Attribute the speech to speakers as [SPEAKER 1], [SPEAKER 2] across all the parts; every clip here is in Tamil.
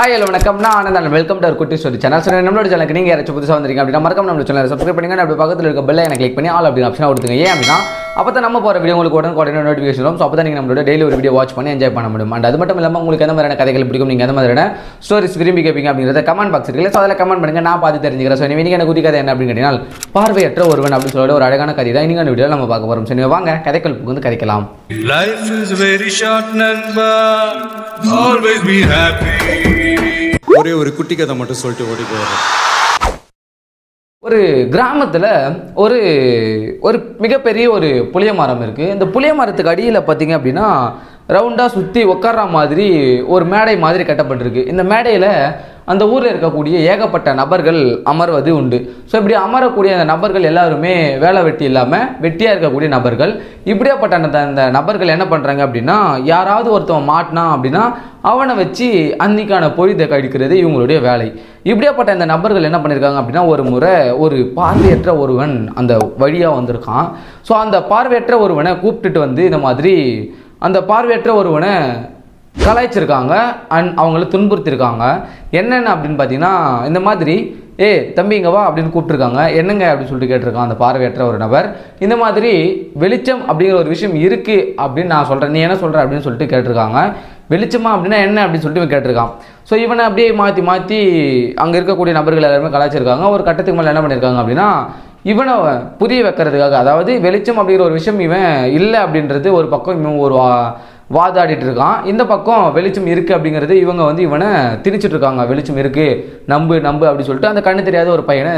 [SPEAKER 1] ஹாய் ஹலோ வணக்கம். நான் Anand welcome to Kutti story channel so நம்மளோட சேனலுக்கு நீங்கள் யாராச்சும் புதுசாக வந்திருக்கீங்க அப்படின்னா மறக்காம நம்மளோட சேனல் சப்ஸ்கிரைப் பண்ணுங்க. அப்படி பக்கத்தில் இருக்க பெல்லை எனக்கு கிளிக் பண்ணி ஆல் அப்படி ஆப்ஷனாக கொடுத்துங்க ஏன் அப்படின்னா அப்போ தான் நம்ம போகிற வீடியோ உங்களுக்கு உடனே உடனே நோட்டிஃபிகேஷன் வரும். ஸோ அப்போ தான் நீங்கள் நம்மளோட டெய்லி ஒரு வீடியோ வாட்ச் பண்ணி என்ஜாய் பண்ண முடியும். அண்ட் அது மட்டும் இல்லாமல் உங்களுக்கு எந்த மாதிரியான கதைகள் பிடிக்கும் நீங்கள் எந்த மாதிரியான ஸ்டோரிஸ் விரும்பி கேட்பீங்க அப்படிங்கிறத கமெண்ட் பாக்ஸ் இருக்குல்ல ஸோ அதில் கமெண்ட் பண்ணுங்கள் நான் பார்த்து தெரிஞ்சுக்கிறேன். ஸோ நீங்கள் எனக்கு கதை என்ன அப்படின்னு கேட்டீங்கன்னா பார்வையற்ற ஒருவன் அப்படின்னு சொல்லிட்டு ஒரு அழகான கதை தான் இன்னைக்கு வீடியோ நம்ம பார்க்க போகிறோம் சரி வாங்க கதைகள் வந்து கதைக்கலாம்.
[SPEAKER 2] Life is very short, Nanba. Always be happy.
[SPEAKER 3] ஒரே ஒரு குட்டி கதை மட்டும் சொல்லிட்டு ஓடி போயிடுறேன்
[SPEAKER 1] ஒரு கிராமத்தில் ஒரு ஒரு மிகப்பெரிய ஒரு புளிய மரம் இருக்குது இந்த புளிய மரத்துக்கு அடியில் பார்த்தீங்க அப்படின்னா ரவுண்டாக சுற்றி உட்கார்ற மாதிரி ஒரு மேடை மாதிரி கட்டப்பட்டிருக்கு. இந்த மேடையில் அந்த ஊரில் இருக்கக்கூடிய ஏகப்பட்ட நபர்கள் அமர்வது உண்டு. ஸோ இப்படி அமரக்கூடிய அந்த நபர்கள் எல்லாருமே வேலை வெட்டி இல்லாமல் வெட்டியாக இருக்கக்கூடிய நபர்கள் இப்படியாப்பட்ட அந்த அந்த நபர்கள் என்ன பண்ணுறாங்க அப்படின்னா யாராவது ஒருத்தவன் மாட்டினான் அப்படின்னா அவனை வச்சு அன்னைக்கான பொழுதை கழிக்கிறது இவங்களுடைய வேலை. இப்படியாப்பட்ட இந்த நபர்கள் என்ன பண்ணியிருக்காங்க அப்படின்னா ஒரு முறை ஒரு பார்வையற்ற ஒருவன் அந்த வழியாக வந்திருக்கான். ஸோ அந்த பார்வையற்ற ஒருவனை கூப்பிட்டுட்டு வந்து இந்த மாதிரி அந்த பார்வையற்ற ஒருவனை கலாய்ச்சிருக்காங்க அண்ட் அவங்கள துன்புறுத்திருக்காங்க. என்னென்ன அப்படின்னு பார்த்தீங்கன்னா இந்த மாதிரி ஏ தம்பி இங்கே வா அப்படின்னு கூப்பிட்டுருக்காங்க. என்னங்க? அப்படின்னு சொல்லிட்டு கேட்டிருக்கான் அந்த பார்வையற்ற ஒரு நபர். இந்த மாதிரி வெளிச்சம் அப்படிங்கிற ஒரு விஷயம் இருக்குது அப்படின்னு நான் சொல்கிறேன் நீ என்ன சொல்கிற அப்படின்னு சொல்லிட்டு கேட்டிருக்காங்க. வெளிச்சமா அப்படின்னா என்ன அப்படின்னு சொல்லிட்டு இவன் கேட்டிருக்கான். ஸோ இவனை அப்படியே மாற்றி மாற்றி அங்கே இருக்கக்கூடிய நபர்கள் எல்லாருமே கலாய்ச்சிருக்காங்க. ஒரு கட்டத்துக்கு மேலே என்ன பண்ணியிருக்காங்க அப்படின்னா இவனை புரிய வைக்கிறதுக்காக அதாவது வெளிச்சம் அப்படிங்கிற ஒரு விஷயம் இவன் இல்லை அப்படின்றது ஒரு பக்கம் இவன் ஒரு வா- வாதாடிட்டு இருக்கான். இந்த பக்கம் வெளிச்சம் இருக்குது அப்படிங்கிறது இவங்க வந்து இவனை திணிச்சிட்டு இருக்காங்க. வெளிச்சம் இருக்குது நம்பு நம்பு அப்படின்னு சொல்லிட்டு அந்த கண்ணு தெரியாத ஒரு பையனை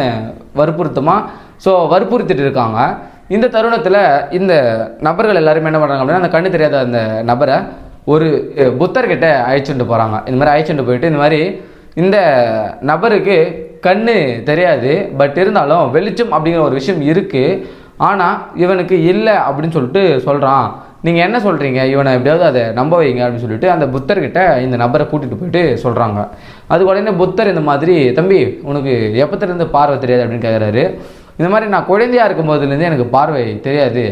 [SPEAKER 1] வற்புறுத்துமா? ஸோ வற்புறுத்திட்டு இருக்காங்க. இந்த தருணத்தில் இந்த நபர்கள் எல்லாருமே என்ன பண்ணுறாங்க அப்படின்னா அந்த கண்ணு தெரியாத அந்த நபரை ஒரு புத்தர்கிட்ட அழைச்சிட்டு போகிறாங்க இந்த மாதிரி அழைச்சிட்டு போயிட்டு இந்த மாதிரி இந்த நபருக்கு கண்ணு தெரியாது பட் இருந்தாலும் வெளிச்சம் அப்படிங்கிற ஒரு விஷயம் இருக்குது ஆனால் இவனுக்கு இல்லை அப்படின்னு சொல்லிட்டு சொல்கிறான் நீங்கள் என்ன சொல்கிறீங்க இவனை எப்படியாவது அதை நம்ப வைங்க அப்படின்னு சொல்லிட்டு அந்த புத்தர்கிட்ட இந்த நபரை கூட்டிகிட்டு போயிட்டு சொல்கிறாங்க அது உடனே புத்தர் இந்த மாதிரி தம்பி உனக்கு எப்பத்திலிருந்து பார்வை தெரியாது? அப்படின்னு கேட்குறாரு இந்த மாதிரி நான் குழந்தையாக இருக்கும் போதுலேருந்தே எனக்கு பார்வை தெரியாது.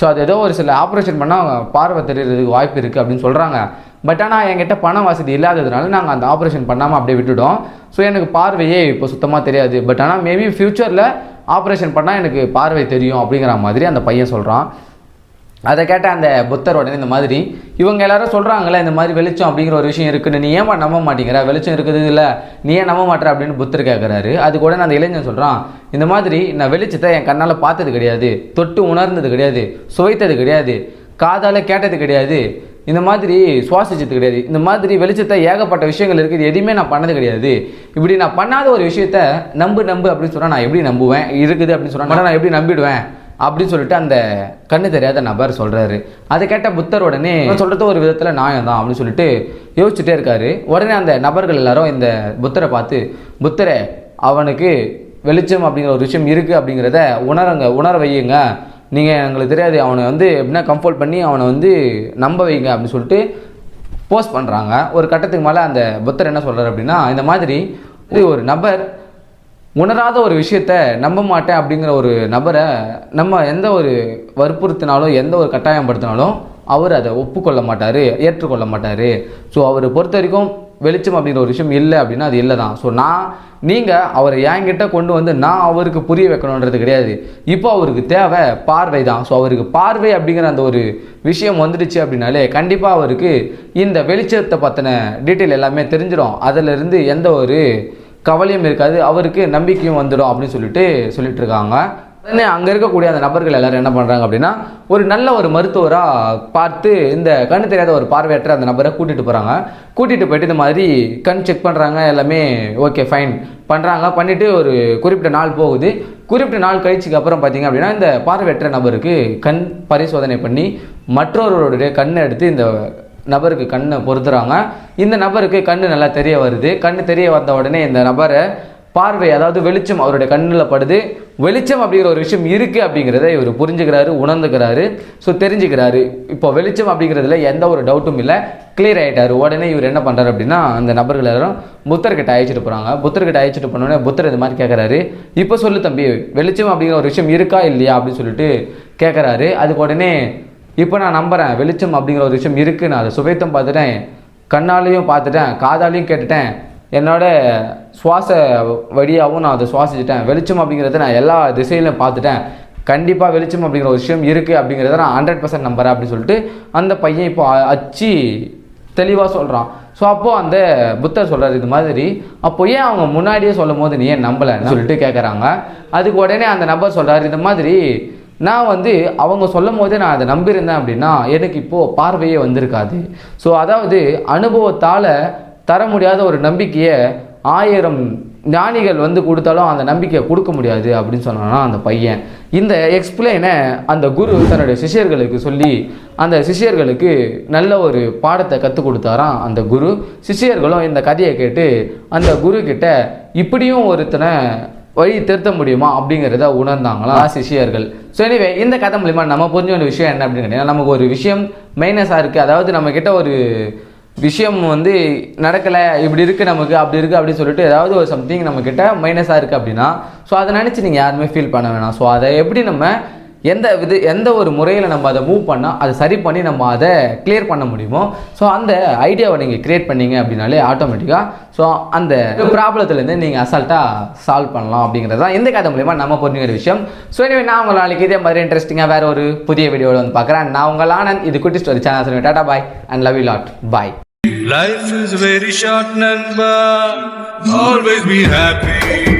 [SPEAKER 1] ஸோ அது ஏதோ ஒரு சில ஆப்ரேஷன் பண்ணால் பார்வை தெரியறதுக்கு வாய்ப்பு இருக்குது அப்படின்னு சொல்கிறாங்க பட் ஆனால் என்கிட்ட பண வசதி இல்லாததுனால நாங்கள் அந்த ஆப்ரேஷன் பண்ணாமல் அப்படியே விட்டுட்டோம். ஸோ எனக்கு பார்வையே இப்போ சுத்தமாக தெரியாது. பட் ஆனால் மேபி ஃப்யூச்சரில் ஆப்ரேஷன் பண்ணால் எனக்கு பார்வை தெரியும் அப்படிங்கிற மாதிரி அந்த பையன் சொல்கிறான் அதை கேட்ட அந்த புத்தர் உடனே இந்த மாதிரி இவங்க எல்லாரும் சொல்கிறாங்களே இந்த மாதிரி வெளிச்சம் அப்படிங்கிற ஒரு விஷயம் இருக்குன்னு நீ ஏன் நம்ப மாட்டேங்கிற? வெளிச்சம் இருக்குது இல்லை. நீ ஏன் நம்ப மாட்டேற? அப்படின்னு புத்தர் கேட்குறாரு அது கூட நான் அந்த இளைஞன் சொல்கிறான் இந்த மாதிரி நான் வெளிச்சத்தை என் கண்ணால் பார்த்தது கிடையாது. தொட்டு உணர்ந்தது கிடையாது. சுவைத்தது கிடையாது. காதால் கேட்டது கிடையாது. இந்த மாதிரி சுவாசிச்சது கிடையாது. இந்த மாதிரி வெளிச்சத்தை ஏகப்பட்ட விஷயங்கள் இருக்குது. எதுவுமே நான் பண்ணது கிடையாது. இப்படி நான் பண்ணாத ஒரு விஷயத்த நம்பு நம்பு அப்படின்னு சொன்னால் நான் எப்படி நம்புவேன்? இருக்குது அப்படின்னு சொன்னால் நான் எப்படி நம்பிடுவேன்? அப்படின்னு சொல்லிட்டு அந்த கண்ணு தெரியாத நபர் சொல்கிறாரு அதை கேட்ட புத்தர் உடனே சொல்கிறது ஒரு விதத்தில் நியாயம் தான் அப்படின்னு சொல்லிட்டு யோசிச்சுட்டே இருக்காரு. உடனே அந்த நபர்கள் எல்லாரும் இந்த புத்தரை பார்த்து புத்தரை அவனுக்கு வெளிச்சம் அப்படிங்கிற ஒரு விஷயம் இருக்குது அப்படிங்கிறத உணருங்க உணர வையுங்க. நீங்கள் எங்களுக்கு தெரியாது அவனை வந்து எப்படின்னா கம்ஃபர்ட் பண்ணி அவனை வந்து நம்ப வைங்க அப்படின்னு சொல்லிட்டு போஸ்ட் பண்ணுறாங்க ஒரு கட்டத்துக்கு மேலே அந்த புத்தர் என்ன சொல்கிறார் அப்படின்னா இந்த மாதிரி ஒரு நபர் உணராத ஒரு விஷயத்த நம்ப மாட்டேன் அப்படிங்கிற ஒரு நபரை நம்ம எந்த ஒரு வற்புறுத்தினாலும் எந்த ஒரு கட்டாயப்படுத்தினாலும் அவர் அதை ஒப்புக்கொள்ள மாட்டார் ஏற்றுக்கொள்ள மாட்டார். ஸோ அவரை பொறுத்த வரைக்கும் வெளிச்சம் அப்படிங்கிற ஒரு விஷயம் இல்லை அப்படின்னா அது இல்லை தான் ஸோ நான் நீங்கள் அவரை என்கிட்ட கொண்டு வந்து நான் அவருக்கு புரிய வைக்கணுன்றது கிடையாது. இப்போ அவருக்கு தேவை பார்வை தான். ஸோ அவருக்கு பார்வை அப்படிங்கிற அந்த ஒரு விஷயம் வந்துடுச்சு அப்படின்னாலே கண்டிப்பாக அவருக்கு இந்த வெளிச்சத்தை பற்றின டீட்டெயில் எல்லாமே தெரிஞ்சிடும். அதிலிருந்து எந்த ஒரு கவலையும் இருக்காது. அவருக்கு நம்பிக்கையும் வந்துடும் அப்படின்னு சொல்லிட்டு சொல்லிட்டு இருக்காங்க. அங்கே இருக்கக்கூடிய அந்த நபர்கள் எல்லாரும் என்ன பண்ணுறாங்க அப்படின்னா ஒரு நல்ல ஒரு மருத்துவராக பார்த்து இந்த கண்ணு தெரியாத ஒரு பார்வையற்ற அந்த நபரை கூட்டிகிட்டு போகிறாங்க கூட்டிகிட்டு போயிட்டு இந்த மாதிரி கண் செக் பண்ணுறாங்க எல்லாமே ஓகே ஃபைன் பண்ணுறாங்க பண்ணிவிட்டு ஒரு குறிப்பிட்ட நாள் போகுது. குறிப்பிட்ட நாள் கழிச்சுக்கு அப்புறம் பார்த்தீங்க அப்படின்னா இந்த பார்வையற்ற நபருக்கு கண் பரிசோதனை பண்ணி மற்றொருவருடைய கண்ணை எடுத்து இந்த நபருக்கு கண்ணை பொருத்துறாங்க. இந்த நபருக்கு கண் நல்லா தெரிய வருது. கண் தெரிய வந்த உடனே இந்த நபரை பார்வை அதாவது வெளிச்சம் அவருடைய கண்ணில் படுது. வெளிச்சம் அப்படிங்கிற ஒரு விஷயம் இருக்குது அப்படிங்கிறத இவர் புரிஞ்சுக்கிறாரு உணர்ந்துக்கிறாரு ஸோ தெரிஞ்சுக்கிறாரு. இப்போ வெளிச்சம் அப்படிங்கிறதுல எந்த ஒரு டவுட்டும் இல்லை. கிளியர் ஆகிட்டார் உடனே இவர் என்ன பண்ணுறாரு அப்படின்னா அந்த நபர்கள் எல்லாரும் புத்தர்கிட்ட அழைச்சிட்டு போகிறாங்க புத்தர்கிட்ட அழைச்சிட்டு போனோடனே புத்தர் இது மாதிரி கேட்குறாரு இப்போ சொல்லு தம்பி வெளிச்சம் அப்படிங்கிற ஒரு விஷயம் இருக்கா இல்லையா? அப்படின்னு சொல்லிட்டு கேட்குறாரு அதுக்கு உடனே இப்போ நான் நம்புகிறேன் வெளிச்சம் அப்படிங்கிற ஒரு விஷயம் இருக்குது நான் அதை சுவைத்தம் பார்த்துட்டேன். கண்ணாலையும் பார்த்துட்டேன். காதாலையும் கேட்டுட்டேன். என்னோட சுவாச வழியாகவும் நான் அதை சுவாசிச்சிட்டேன். வெளிச்சம் அப்படிங்கிறத நான் எல்லா திசையிலும் பார்த்துட்டேன். கண்டிப்பாக வெளிச்சம் அப்படிங்கிற ஒரு விஷயம் இருக்குது அப்படிங்கிறத நான் ஹண்ட்ரட் பர்சன்ட் நம்புறேன் அப்படின்னு சொல்லிட்டு அந்த பையன் இப்போ அச்சு தெளிவாக சொல்கிறான் ஸோ அப்போது அந்த புத்தர் சொல்கிறார் இது மாதிரி. அப்போ ஏன் அவங்க முன்னாடியே சொல்லும் போது நீ ஏன் நம்பலைன்னு சொல்லிட்டு கேட்குறாங்க அதுக்கு உடனே அந்த நபர் சொல்கிறார் இந்த மாதிரி நான் வந்து அவங்க சொல்லும் போதே நான் அதை நம்பியிருந்தேன் அப்படின்னா எனக்கு இப்போது பார்வையே வந்திருக்காது. ஸோ அதாவது அனுபவத்தால் தர முடியாத ஒரு நம்பிக்கையை ஆயிரம் ஞானிகள் வந்து கொடுத்தாலும் அந்த நம்பிக்கையை கொடுக்க முடியாது அப்படின்னு சொன்னானா அந்த பையன். இந்த எக்ஸ்பிளைனை அந்த குரு தன்னுடைய சிஷ்யர்களுக்கு சொல்லி அந்த சிஷ்யர்களுக்கு நல்ல ஒரு பாடத்தை கற்றுக் கொடுத்தாராம் அந்த குரு. சிஷ்யர்களும் இந்த கதையை கேட்டு அந்த குரு கிட்ட இப்படியும் ஒருத்தனை வழி திருத்த முடியுமா அப்படிங்கிறத உணர்ந்தாங்களா சிஷ்யர்கள். ஸோ எனிவே இந்த கதை மூலிமா நம்ம புரிஞ்ச ஒரு விஷயம் என்ன அப்படின்னு கேட்டீங்கன்னா நமக்கு ஒரு விஷயம் மைனஸாக இருக்குது அதாவது நம்ம கிட்ட ஒரு விஷயம் வந்து நடக்கலை இப்படி இருக்குது நமக்கு அப்படி இருக்குது அப்படின்னு சொல்லிட்டு ஏதாவது ஒரு சம்திங் நம்மக்கிட்ட மைனஸாக இருக்குது அப்படின்னா ஸோ அதை நினச்சி நீங்கள் யாருமே ஃபீல் பண்ண வேணாம். ஸோ அதை எப்படி நம்ம எந்த இது எந்த ஒரு முறையில் நம்ம அதை மூவ் பண்ணால் அதை சரி பண்ணி நம்ம அதை கிளியர் பண்ண முடியுமோ? ஸோ அந்த ஐடியாவை நீங்கள் கிரியேட் பண்ணீங்க அப்படின்னாலே ஆட்டோமேட்டிக்காக ஸோ அந்த ப்ராப்ளத்துலேருந்து நீங்கள் அசால்ட்டாக சால்வ் பண்ணலாம் அப்படிங்கிறது தான் இந்த கதை மூலிமா நம்ம புரிஞ்சுக்கிற விஷயம். ஸோ எனவே நான் உங்கள் நாளைக்கு இதே மாதிரி இன்ட்ரெஸ்டிங்காக வேறு ஒரு புதிய வீடியோவில் வந்து பார்க்குறேன். நான் உங்கள் ஆனந்த் இது குட்டி ஸ்டோரி சேனல் சொல்லுவேன் tata bye and love you lot bye
[SPEAKER 2] Life is very short, Nanba. Always be happy.